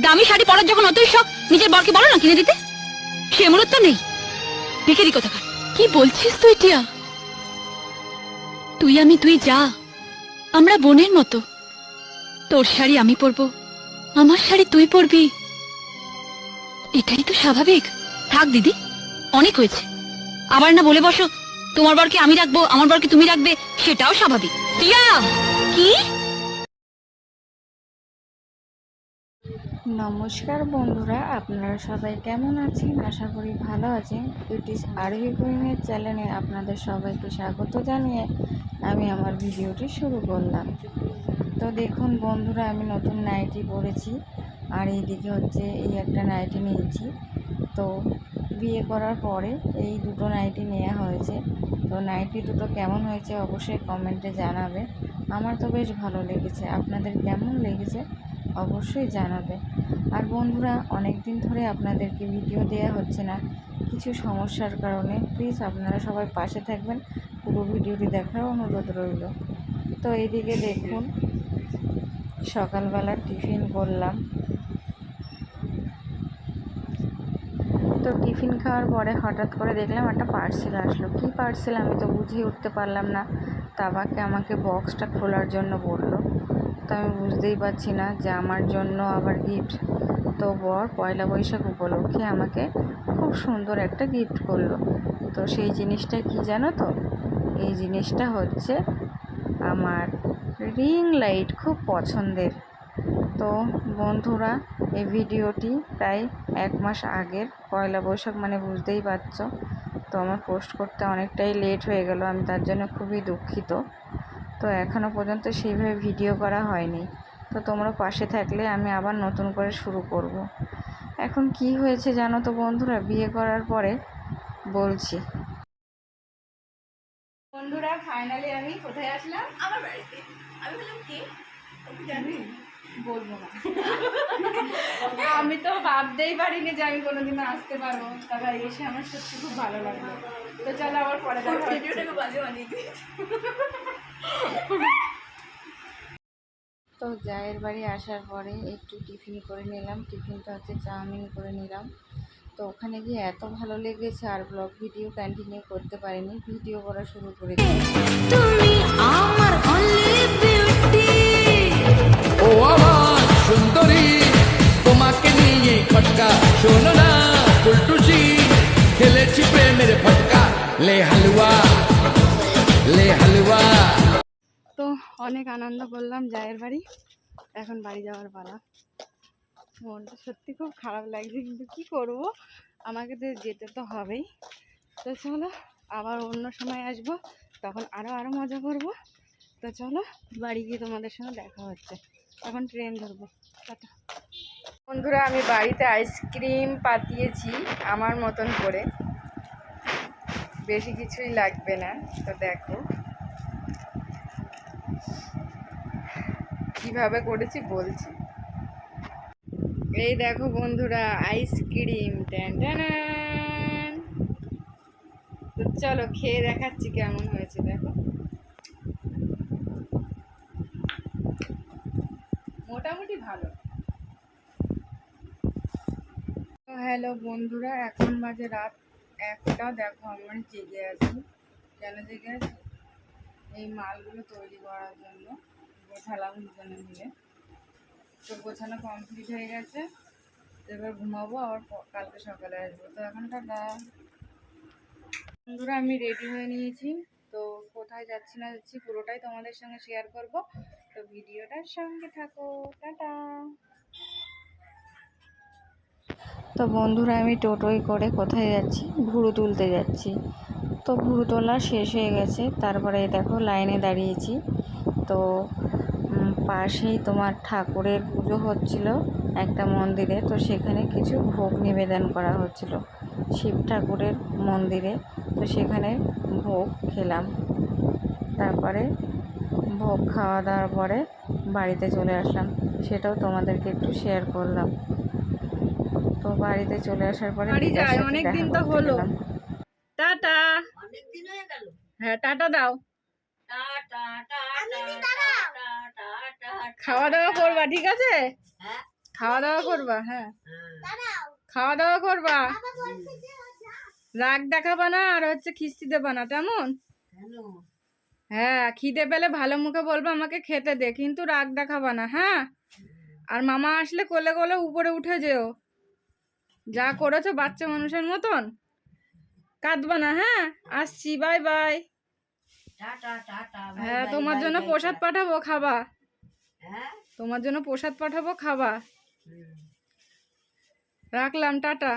দামি শাড়ি পরার যখন অতই শখ, নিজের বরকে বলো না কিনে দিতে। সে মূলত নেই। ভিকেরি কোথাকার? কি বলছিস তুই, টিয়া? তুই আমি, তুই যা। আমরা বোনের মতো। তোর শাড়ি আমি পরবো। আমার শাড়ি তুই পরবি। এটাই তো স্বাভাবিক। থাক, দিদি। অনেক হয়েছে। আবার না বলে বসো, তোমার বরকে আমি রাখব, আমার বরকে তুমি রাখবে, সেটাও স্বাভাবিক। টিয়া! কি? নমস্কার বন্ধুরা, আপনারা সবাই কেমন আছেন? আশা করি ভালো আছেন। ইউটিস আরবি কুইনের চ্যানেলে আপনাদের সবাইকে স্বাগত জানিয়ে আমি আমার ভিডিওটি শুরু করলাম। তো দেখুন বন্ধুরা, আমি নতুন নাইটি পরেছি আর এইদিকে হচ্ছে এই একটা নাইটি নিয়েছি। তো বিয়ে করার পরে এই দুটো নাইটি নেওয়া হয়েছে। তো নাইটি দুটো কেমন হয়েছে অবশ্যই কমেন্টে জানাবে আমার তো বেশ ভালো লেগেছে। আপনাদের কেমন লেগেছে? অবশ্যই জানাবে। আর বন্ধুরা অনেক দিন ধরে আপনাদেরকে ভিডিও দেওয়া হচ্ছে না। কিছু সমস্যার কারণে প্লিজ আপনারা সবাই পাশে থাকবেন। পুরো ভিডিওটি দেখার অনুরোধ রইল। তো এইদিকে দেখুন, সকালবেলা টিফিন করলাম। তো টিফিন খাওয়ার পরে হঠাৎ করে দেখলাম একটা পার্সেল আসলো। কী পার্সেল আমি তো বুঝেই উঠতে পারলাম না। তাবাকে আমাকে বক্সটা খোলার জন্য বলল। তো আমি বুঝতেই পারছি না যে আমার জন্য আবার গিফট তো বর পয়লা বৈশাখ উপলক্ষে আমাকে খুব সুন্দর একটা গিফট করল। তো সেই জিনিসটা কি জানো তো? এই জিনিসটা হচ্ছে আমার রিং লাইট খুব পছন্দের। তো বন্ধুরা, এই ভিডিওটি প্রায় এক মাস আগের পয়লা বৈশাখ মানে বুঝতেই পারছ। তো আমার পোস্ট করতে অনেকটাই লেট হয়ে গেল, আমি তার জন্য খুবই দুঃখিত। তো এখনও পর্যন্ত সেইভাবে ভিডিও করা হয়নি। তো তোমরা পাশে থাকলে আমি আবার নতুন করে শুরু করব। এখন কি হয়েছে জানো তো বন্ধুরা? বিয়ে করার পরে বলছি। বন্ধুরা ফাইনালি আমি কোথায় আসলাম? আমার বাড়িতে। আমি বললাম কি? জানি। বলব না। আমি তো ভাবতেই পারিনি যে আমি কোনোদিনও আসতে পারব। তবে এসে আমার সত্যি খুব ভালো লাগল। তো চলো আবার পরে দেখা ভিডিওটাকে বাজে বানিয়ে তো জায়ের বাড়ি আসার পরে একটু টিফিন করে নিলাম। টিফিনটা হচ্ছে চাউমিন করে নিলাম। তো ওখানে গিয়ে এত ভালো লেগেছে আর ব্লগ ভিডিও কন্টিনিউ করতে পারিনি। ভিডিও করা শুরু করে তুমি আমার বিউটি ও আমার সুন্দরী তোমাকে নিয়ে খটকা শোনো না ফুলটুসি খেলেছি প্রেমের ফটকা লে হালুয়া লে হালুয়া। অনেক আনন্দ করলাম জায়ের বাড়ি। এখন বাড়ি যাওয়ার পালা। মনটা সত্যি খুব খারাপ লাগছে, কিন্তু কি করব? আমাকে তো যেতে তো হবেই। তো চলো, আবার অন্য সময় আসব, তখন আরও আরও মজা করব। তো চলো, বাড়ি গিয়ে তোমাদের সঙ্গে দেখা হচ্ছে। এখন ট্রেন ধরবো। টাটা। বন্ধুরা, আমি বাড়িতে আইসক্রিম পাতিয়েছি আমার মতন করে। বেশি কিছুই লাগবে না। তো দেখো। কীভাবে করেছি বলছি। এই দেখো বন্ধুরা আইসক্রিম ট্যান। তো চলো খেয়ে দেখাচ্ছি কেমন হয়েছে, দেখো। মোটামুটি ভালো। হ্যালো বন্ধুরা, এখন বাজে রাত একটা। দেখো আমরা জেগে আছি। কেন জেগে আছি? এই মালগুলো তৈরি করার জন্য। গোছালাম দুজনে মিলে। তো গোছানো কমপ্লিট হয়ে গেছে। এবার ঘুমাবো আবার কালকে সকালে আসব। তো এখন টাটা। বন্ধুরা, আমি রেডি হয়ে নিয়েছি। তো কোথায় যাচ্ছি না যাচ্ছি পুরোটাই তোমাদের সঙ্গে শেয়ার করব। তো ভিডিওটার সঙ্গে থাকো। টাটা। তো বন্ধুরা, আমি টোটোয় করে কোথায় যাচ্ছি? ভুরু তুলতে যাচ্ছি। তো ভুরু তোলা শেষ হয়ে গেছে। তারপরে দেখো লাইনে দাঁড়িয়েছি। তো পাশেই তোমার ঠাকুরের পুজো হচ্ছিল একটা মন্দিরে। তো সেখানে কিছু ভোগ নিবেদন করা হচ্ছিল শিব ঠাকুরের মন্দিরে। তো সেখানে ভোগ খেলাম। তারপরে ভোগ খাওয়া দাওয়ার পরে বাড়িতে চলে আসলাম। সেটাও তোমাদেরকে একটু শেয়ার করলাম। তো বাড়িতে চলে আসার পরে অনেক দিন তো হলো। টাটা। অনেক দিন হয়ে গেল। হ্যাঁ টাটা দাও। টাটা। খাওয়া দাওয়া করবা ঠিক আছে? হ্যাঁ। খাওয়া দাওয়া করবা হ্যাঁ। হ্যাঁ। খাওয়া দাওয়া করবা? রাগ দেখাবা না আর হচ্ছে খিস্তি দেবা না তেমন? হ্যাঁ খিদে পেলে ভালো মুখে বলব আমাকে খেতে দে কিন্তু রাগ দেখাবা না হ্যাঁ? আর মামা আসলে কোলে কোলে উপরে উঠে যেও। যা করেছ বাচ্চা মানুষের মতন? কাঁদবা না হ্যাঁ? আসছি বাই বাই। হ্যাঁ তোমার জন্য প্রসাদ পাঠাবো খাবা। তোমার জন্য প্রসাদ পাঠাবো খাবা। রাখলাম টাটা।